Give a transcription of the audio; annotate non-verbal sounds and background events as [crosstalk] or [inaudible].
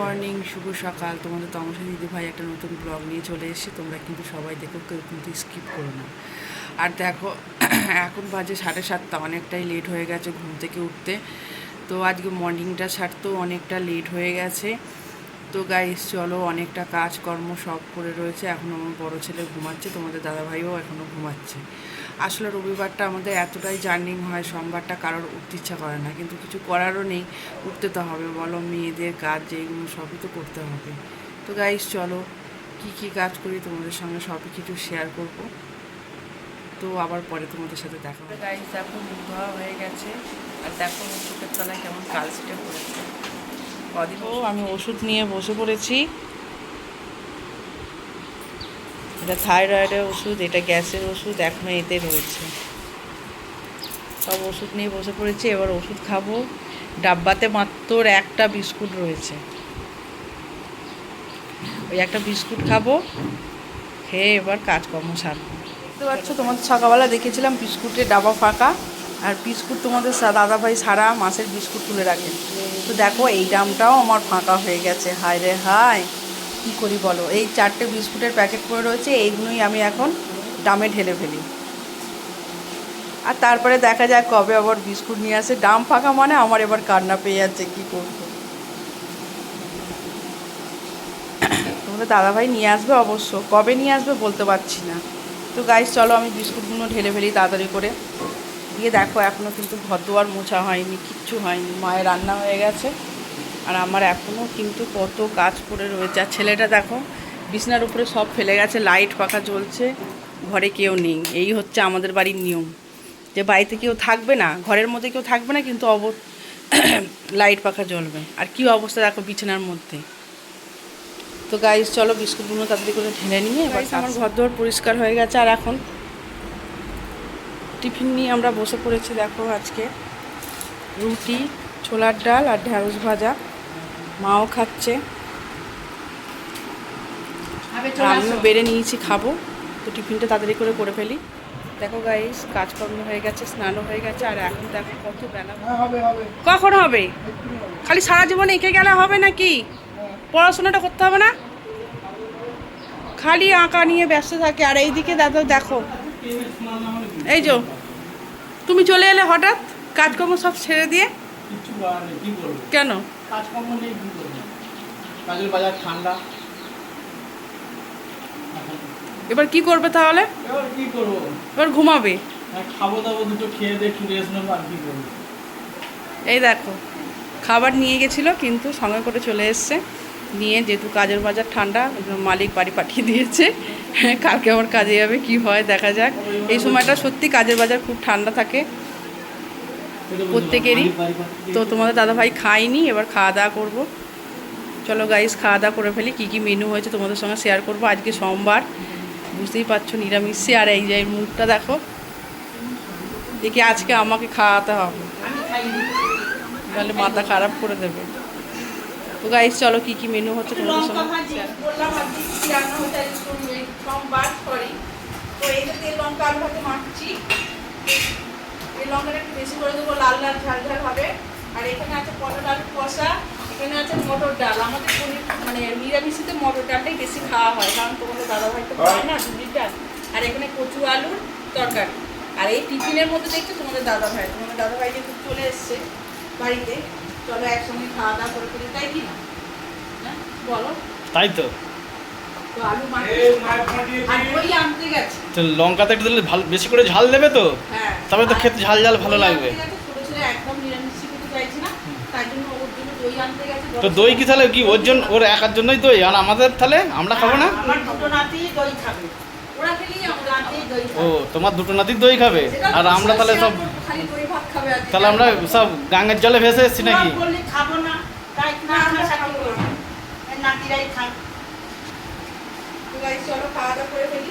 Morning শুভ সকাল। তোমাদের তমসা দিদি ভাই একটা নতুন ব্লগ নিয়ে চলে এসেছে। তোমরা কিন্তু সবাই দেখো, কেউ কিন্তু স্কিপ করো না। আর দেখো, এখন বাজে সাড়ে সাতটা, অনেকটাই লেট হয়ে গেছে ঘুম থেকে উঠতে। তো আজকে মর্নিংটা সারতেও অনেকটা লেট হয়ে গেছে। তো গাইস চলো অনেকটা কাজকর্ম সব করে রয়েছে। এখন আমার বড় ছেলে ঘুমাচ্ছে, তোমাদের দাদাভাইও এখনও ঘুমাচ্ছে। আসলে রবিবারটা আমাদের এতটাই জার্নিং হয়, সোমবারটা কারোর উঠতে ইচ্ছা করে না। কিন্তু কিছু করারও নেই, উঠতে তো হবে। বলো, মেয়েদের কাজ যেগুলো সবই তো করতে হবে। তো গাইস চলো কি কি কাজ করি তোমাদের সঙ্গে সবই কিছু শেয়ার করব। তো আবার পরে তোমাদের সাথে দেখা হবে। গাইস এখন ধোয়া হয়ে গেছে। আর দেখো চোখের তলায় কেমন কালসিটে পড়েছে। ও, আমি ওষুধ নিয়ে বসে পড়েছি। এটা থাইরয়েডের ওষুধ, এটা গ্যাসের ওষুধ এখনও এতে রয়েছে। সব ওষুধ নিয়ে বসে পড়েছি, এবার ওষুধ খাব। ডাব্বাতে মাত্র একটা বিস্কুট রয়েছে। ওই একটা বিস্কুট খাব, খেয়ে এবার কাজকর্ম সারবো। বুঝতে পারছ তোমাদের সকালবেলা দেখেছিলাম বিস্কুটের ডাবা ফাঁকা। আর বিস্কুট তোমাদের দাদাভাই সারা মাসের বিস্কুট তুলে রাখে। তো দেখো, এই দামটাও আমার ফাঁকা হয়ে গেছে। হায় রে হায়, কী করি বলো? এই চারটে বিস্কুটের প্যাকেট পড়ে রয়েছে, এইগুলোই আমি এখন ডামে ঢেলে ফেলি। আর তারপরে দেখা যায় কবে আবার বিস্কুট নিয়ে আসে। ডাম ফাঁকা মানে আমার এবার কান্না পেয়ে যাচ্ছে, কী করব? তোমাদের দাদাভাই নিয়ে আসবে অবশ্য। কবে নিয়ে আসবে বলতে পারছি না। তো গাইস চলো আমি বিস্কুটগুলো ঢেলে ফেলি তাড়াতাড়ি করে। দিয়ে দেখো এখনও কিন্তু ঘর দুয়ার মোছা হয়নি কিচ্ছু হয়নি। মায়ের রান্না হয়ে গেছে। আর আমার এখনও কিন্তু কত কাজ পড়ে রয়েছে। আর ছেলেটা দেখো বিছনার উপরে সব ফেলে গেছে লাইট পাখা জ্বলছে ঘরে কেউ নেই। এই হচ্ছে আমাদের বাড়ির নিয়ম। যে বাড়িতে কেউ থাকবে না ঘরের মধ্যে কেউ থাকবে না কিন্তু অব [coughs] লাইট পাখা জ্বলবে। আর কী অবস্থা দেখো বিছানার মধ্যে। তো গাইস চলো বিস্কুটগুলো তাড়াতাড়ি করে ঢেলে নিয়ে এবার আমার ঘর দোর পরিষ্কার হয়ে গেছে। আর এখন টিফিন নিয়ে আমরা বসে পড়েছি দেখো আজকে। রুটি ছোলার ডাল আর ঢ্যাঁড়স ভাজা। মাও খাচ্ছে। আমিও বেড়ে নিয়েছি খাব। তো টিফিনটা তাড়াতাড়ি করে করে ফেলি। দেখো গাইস কাজকর্ম হয়ে গেছে স্নানও হয়ে গেছে আর এখন দেখো কত বেলা কখন হবে? খালি সারা জীবন এঁকে গেলে হবে নাকি? পড়াশোনাটা করতে হবে না? খালি আঁকা নিয়ে ব্যস্ত থাকে। আর এইদিকে দাদা দেখো এই যো তুমি চলে এলে হঠাৎ কাজকর্ম সব ছেড়ে দিয়ে? কেন? কাজকর্ম নেই কাজের বাজার ঠান্ডা। এবার কি করবে তাহলে? এবার কি করব? এবার ঘুমাবে। হ্যাঁ, খাব দাবো দুটো খেয়ে দিয়ে একটু রেস্ট নেব আর কি করব? এই দেখো খাবার নিয়ে গেছিল কিন্তু সঙ্গে করে চলে এসছে। নিয়ে যেহেতু কাজের বাজার ঠান্ডা মালিক বাড়ি পাঠিয়ে দিয়েছে। কালকে আবার কাজে যাবে, কি হয় দেখা যাক। এই সময়টা সত্যি কাজের বাজার খুব ঠান্ডা থাকে প্রত্যেকেরই। তো তোমাদের দাদা ভাই খাইনি এবার খাওয়া দাওয়া করব। চলো গাইস খাওয়া দাওয়া করে ফেলি, কী কী মেনু হয়েছে তোমাদের সঙ্গে শেয়ার করব আজকে সোমবার। বুঝতেই পারছ নিরামিষে আর এই যে মুখটা দেখো। দেখি আজকে আমাকে খাওয়াতে হবে। তাহলে মাথা খারাপ করে দেবে। তো গাইস চলো কি কি মেনু হচ্ছে তোমাদের সঙ্গে সোমবার সরি তো এই যে তেল লঙ্কা আলু ভাতে মাখছি। এই লঙ্কাটা একটু বেশি করে দেবো লাল লাল ঝাল ঝাল হবে। আর এখানে আছে পটল আলু কষা এখানে আছে মটর ডাল। আমাদের মানে নিরামিষিতে মটর ডালটাই বেশি খাওয়া হয় কারণ তোমাদের দাদাভাই তো খায় না দুধের ডাল। আর এখানে কচু আলুর তরকারি। আর এই টিফিনের মধ্যে দেখছ তোমাদের দাদাভাই তোমাদের দাদাভাই যেহেতু চলে এসছে বাড়িতে। চলো একসঙ্গে খাওয়া দাওয়া করে ফেলি তাই কি না? হ্যাঁ? বলো। তাই তো। তো আলু মাখছি আর দই আনতে গেছে। তো লঙ্কাতে একটু দিলে ভালো বেশি করে ঝাল দেবে তো? হ্যাঁ। তবে তো খেতে ঝাল ঝাল ভালো লাগবে। তো দই কি তাহলে কি ওর জন্য ওর একার জন্যই দই? আর আমাদের তাহলে? আমরা খাব না? নাতি নাতি ও তোমার দুটো নাতির দই খাবে? আর আমরা তাহলে সব তাহলে আমরা সব গাঙ্গের জলে ভেসে এসেছি নাকি? খাব না তাই না আমরা সাথে করব। নাতিরাই খাক। চলো খাওয়া দাওয়া করে ফেলি।